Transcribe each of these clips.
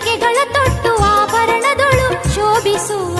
ರೇಖೆಗಳ ತೊಟ್ಟು ಆಭರಣದೊಳು ಶೋಭಿಸುವ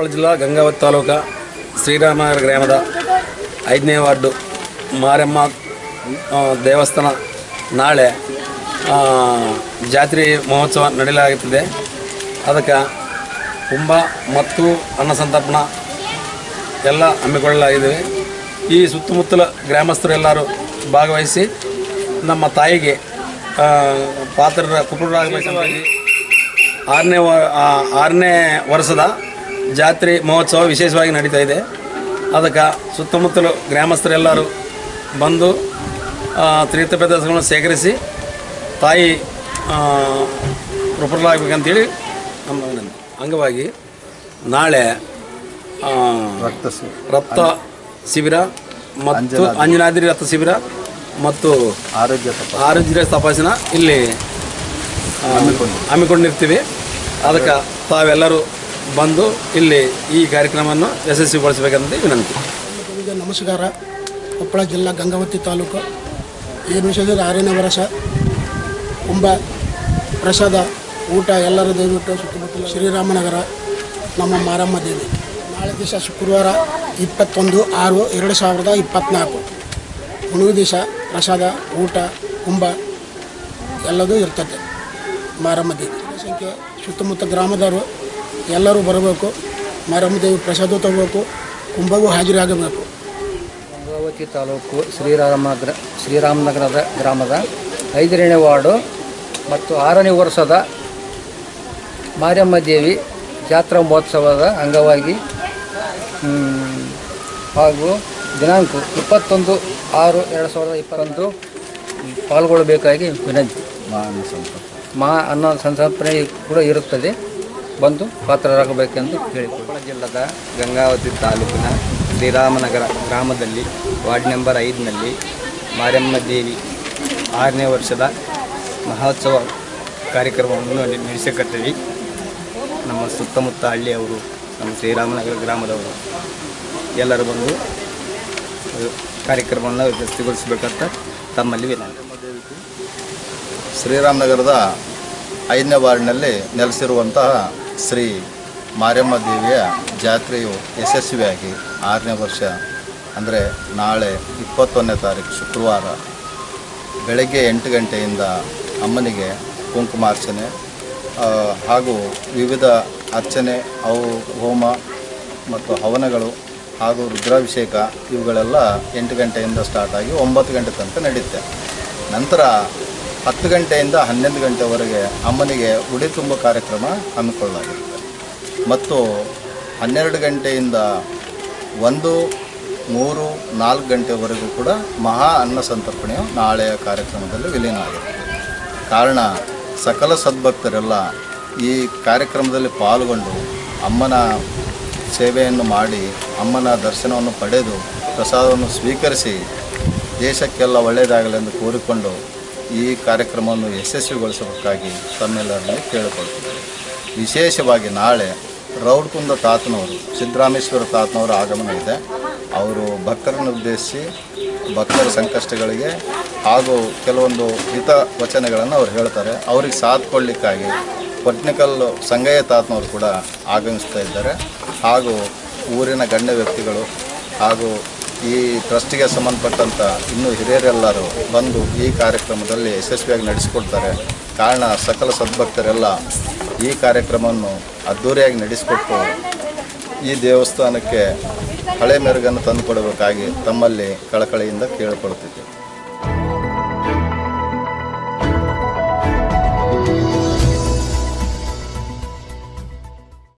ಕೊಪ್ಪಳ ಜಿಲ್ಲಾ ಗಂಗಾವತ್ ತಾಲೂಕು ಶ್ರೀರಾಮನಗರ ಗ್ರಾಮದ ಐದನೇ ವಾರ್ಡು ಮಾರಮ್ಮ ದೇವಸ್ಥಾನ ನಾಳೆ ಜಾತ್ರೆ ಮಹೋತ್ಸವ ನಡೆಯಲಾಗುತ್ತಿದೆ. ಅದಕ್ಕೆ ಕುಂಭ ಮತ್ತು ಅನ್ನ ಸಂತರ್ಪಣ ಎಲ್ಲ ಹಮ್ಮಿಕೊಳ್ಳಲಾಗಿದೆ ಈ ಸುತ್ತಮುತ್ತಲ ಗ್ರಾಮಸ್ಥರು ಎಲ್ಲರೂ ಭಾಗವಹಿಸಿ ನಮ್ಮ ತಾಯಿಗೆ ಪಾತ್ರರ ಆಗಬೇಕಾಗಿ ಆರನೇ ವ- ಆರನೇ ವರ್ಷದ ಜಾತ್ರೆ ಮಹೋತ್ಸವ ವಿಶೇಷವಾಗಿ ನಡೀತಾ ಇದೆ. ಅದಕ್ಕೆ ಸುತ್ತಮುತ್ತಲು ಗ್ರಾಮಸ್ಥರೆಲ್ಲರೂ ಬಂದು ತೀರ್ಥ ಪ್ರದರ್ಶನಗಳನ್ನು ಸೇಕರಿಸಿ ತಾಯಿ ಪ್ರಫುಲ್ಲಾಗಬೇಕಂತೇಳಿ ನಮ್ಮ ವಿನಂತಿ ಅಂಗವಾಗಿ ನಾಳೆ ರಕ್ತ ರಕ್ತ ಶಿಬಿರ ಮತ್ತು ಅಂಜನಾದ್ರಿ. ರಕ್ತ ಶಿಬಿರ ಮತ್ತು ಆರೋಗ್ಯ ಆರೋಗ್ಯ ತಪಾಸಣಾ ಇಲ್ಲಿ ಹಮ್ಮಿಕೊಂಡಿರ್ತೀವಿ. ಅದಕ್ಕೆ ತಾವೆಲ್ಲರೂ ಬಂದು ಇಲ್ಲಿ ಈ ಕಾರ್ಯಕ್ರಮವನ್ನು ಯಶಸ್ವಿಗೊಳಿಸಬೇಕಂತ ವಿನಂತಿ. ನಮಸ್ಕಾರ. ಕೊಪ್ಪಳ ಜಿಲ್ಲಾ ಗಂಗಾವತಿ ತಾಲೂಕು ಈ ವಿಷಯದಲ್ಲಿ ಆರನೇ ವರ್ಷ. ಕುಂಭ ಪ್ರಸಾದ ಊಟ ಎಲ್ಲರೂ ದಯವಿಟ್ಟು ಸುತ್ತಮುತ್ತಲ ಶ್ರೀರಾಮನಗರ ನಮ್ಮ ಮಾರಮ್ಮ ದೇವಿ. ನಾಳೆ ದಿವಸ ಶುಕ್ರವಾರ ಇಪ್ಪತ್ತೊಂದು ಆರು ಎರಡು ಸಾವಿರದ ಇಪ್ಪತ್ತ್ನಾಲ್ಕು ಹುಣುವು ದಿವಸ ಪ್ರಸಾದ, ಊಟ, ಕುಂಭ ಎಲ್ಲದೂ ಇರ್ತದೆ ಮಾರಮ್ಮ ದೇವಿ. ಸಂಖ್ಯೆ ಸುತ್ತಮುತ್ತ ಗ್ರಾಮದವರು ಎಲ್ಲರೂ ಬರಬೇಕು. ಮಾರಮ್ಮ ದೇವಿ ಪ್ರಸಾದ ತಗೋಬೇಕು. ಕುಂಭಗೂ ಹಾಜರಾಗಬೇಕು. ಗಂಗಾವತಿ ತಾಲೂಕು ಶ್ರೀರಾಮ ಗ್ರ ಶ್ರೀರಾಮನಗರದ ಗ್ರಾಮದ ಐದನೇ ವಾರ್ಡು ಮತ್ತು ಆರನೇ ವರ್ಷದ ಮಾರಿಯಮ್ಮ ದೇವಿ ಜಾತ್ರಾ ಮಹೋತ್ಸವದ ಅಂಗವಾಗಿ ಹಾಗೂ ದಿನಾಂಕ ಇಪ್ಪತ್ತೊಂದು ಆರು ಎರಡು ಸಾವಿರದ ಇಪ್ಪತ್ತೊಂದು ಪಾಲ್ಗೊಳ್ಳಬೇಕಾಗಿ ವಿನಂತಿ. ಮಾ ಅನ್ನೋ ಸಂಸ್ಥಾಪನೆ ಕೂಡ ಇರುತ್ತದೆ. ಬಂದು ಪಾತ್ರರಾಗಬೇಕೆಂದು ಹೇಳಿಕೊಳ್ಳಿ ಕೊಪ್ಪಳ ಜಿಲ್ಲದ ಗಂಗಾವತಿ ತಾಲೂಕಿನ ಶ್ರೀರಾಮನಗರ ಗ್ರಾಮದಲ್ಲಿ ವಾರ್ಡ್ ನಂಬರ್ ಐದನಲ್ಲಿ ಮಾರಮ್ಮ ದೇವಿ ಆರನೇ ವರ್ಷದ ಮಹೋತ್ಸವ ಕಾರ್ಯಕ್ರಮವನ್ನು ನಡೆಸಿಕೊಟ್ಟಿವಿ ನಮ್ಮ ಸುತ್ತಮುತ್ತ ಹಳ್ಳಿಯವರು, ನಮ್ಮ ಶ್ರೀರಾಮನಗರ ಗ್ರಾಮದವರು ಎಲ್ಲರೂ ಬಂದು ಕಾರ್ಯಕ್ರಮವನ್ನು ಯಶಸ್ವಿಗೊಳಿಸಬೇಕಂತ ತಮ್ಮಲ್ಲಿ ವಿನಂತಿ. ಶ್ರೀರಾಮನಗರದ ಐದನೇ ವಾರ್ಡ್ನಲ್ಲಿ ನೆಲೆಸಿರುವಂತಹ ಶ್ರೀ ಮಾರಿಯಮ್ಮ ದೇವಿಯ ಜಾತ್ರೆಯು ಯಶಸ್ವಿಯಾಗಿ ಆರನೇ ವರ್ಷ, ಅಂದರೆ ನಾಳೆ ಇಪ್ಪತ್ತೊಂದನೇ ತಾರೀಕು ಶುಕ್ರವಾರ ಬೆಳಗ್ಗೆ ಎಂಟು ಗಂಟೆಯಿಂದ ಅಮ್ಮನಿಗೆ ಕುಂಕುಮಾರ್ಚನೆ ಹಾಗೂ ವಿವಿಧ ಅರ್ಚನೆ, ಅವು ಹೋಮ ಮತ್ತು ಹವನಗಳು ಹಾಗೂ ರುದ್ರಾಭಿಷೇಕ ಇವುಗಳೆಲ್ಲ ಎಂಟು ಗಂಟೆಯಿಂದ ಸ್ಟಾರ್ಟ್ ಆಗಿ ಒಂಬತ್ತು ಗಂಟೆ ತನಕ ನಡೆಯುತ್ತೆ ನಂತರ ಹತ್ತು ಗಂಟೆಯಿಂದ ಹನ್ನೊಂದು ಗಂಟೆವರೆಗೆ ಅಮ್ಮನಿಗೆ ಉಡಿ ತುಂಬ ಕಾರ್ಯಕ್ರಮ ಹಮ್ಮಿಕೊಳ್ಳಲಾಗಿರುತ್ತೆ. ಮತ್ತು ಹನ್ನೆರಡು ಗಂಟೆಯಿಂದ ಒಂದು, ಮೂರು, ನಾಲ್ಕು ಗಂಟೆವರೆಗೂ ಕೂಡ ಮಹಾ ಅನ್ನ ಸಂತರ್ಪಣೆಯು ನಾಳೆಯ ಕಾರ್ಯಕ್ರಮದಲ್ಲಿ ವಿಲೀನ ಆಗಿರುತ್ತೆ ಕಾರಣ ಸಕಲ ಸದ್ಭಕ್ತರೆಲ್ಲ ಈ ಕಾರ್ಯಕ್ರಮದಲ್ಲಿ ಪಾಲ್ಗೊಂಡು ಅಮ್ಮನ ಸೇವೆಯನ್ನು ಮಾಡಿ, ಅಮ್ಮನ ದರ್ಶನವನ್ನು ಪಡೆದು ಪ್ರಸಾದವನ್ನು ಸ್ವೀಕರಿಸಿ ದೇಶಕ್ಕೆಲ್ಲ ಒಳ್ಳೆಯದಾಗಲೆಂದು ಕೋರಿಕೊಂಡು ಈ ಕಾರ್ಯಕ್ರಮವನ್ನು ಯಶಸ್ವಿಗೊಳಿಸಬೇಕಾಗಿ ತಮ್ಮೆಲ್ಲರಲ್ಲಿ ಕೇಳಿಕೊಳ್ತಿದ್ದೇವೆ ವಿಶೇಷವಾಗಿ ನಾಳೆ ರೌಡ್ಕುಂದ ತಾತನವರು, ಸಿದ್ದರಾಮೇಶ್ವರ ತಾತನವರ ಆಗಮನ ಇದೆ. ಅವರು ಭಕ್ತರನ್ನು ಉದ್ದೇಶಿಸಿ, ಭಕ್ತರ ಸಂಕಷ್ಟಗಳಿಗೆ ಹಾಗೂ ಕೆಲವೊಂದು ಹಿತ ವಚನಗಳನ್ನು ಅವ್ರು ಹೇಳ್ತಾರೆ. ಅವ್ರಿಗೆ ಸಾಥ್ ಕೊಡಲಿಕ್ಕಾಗಿ ಪಟ್ನಿಕಲ್ ಸಂಗಯ್ಯ ತಾತನವರು ಕೂಡ ಆಗಮಿಸ್ತಾ ಇದ್ದಾರೆ. ಹಾಗೂ ಊರಿನ ಗಣ್ಯ ವ್ಯಕ್ತಿಗಳು ಹಾಗೂ ಈ ಟ್ರಸ್ಟಿಗೆ ಸಂಬಂಧಪಟ್ಟಂಥ ಇನ್ನೂ ಹಿರಿಯರೆಲ್ಲರೂ ಬಂದು ಈ ಕಾರ್ಯಕ್ರಮದಲ್ಲಿ ಯಶಸ್ವಿಯಾಗಿ ನಡೆಸಿಕೊಡ್ತಾರೆ. ಕಾರಣ ಸಕಲ ಸದ್ಭಕ್ತರೆಲ್ಲ ಈ ಕಾರ್ಯಕ್ರಮವನ್ನು ಅದ್ಧೂರಿಯಾಗಿ ನಡೆಸಿಕೊಟ್ಟು ಈ ದೇವಸ್ಥಾನಕ್ಕೆ ಹಳೆ ಮೆರುಗನ್ನು ತಂದುಕೊಡಬೇಕಾಗಿ ತಮ್ಮಲ್ಲಿ ಕಳಕಳಿಯಿಂದ ಕೇಳಿಕೊಳ್ತಿದ್ದೇವೆ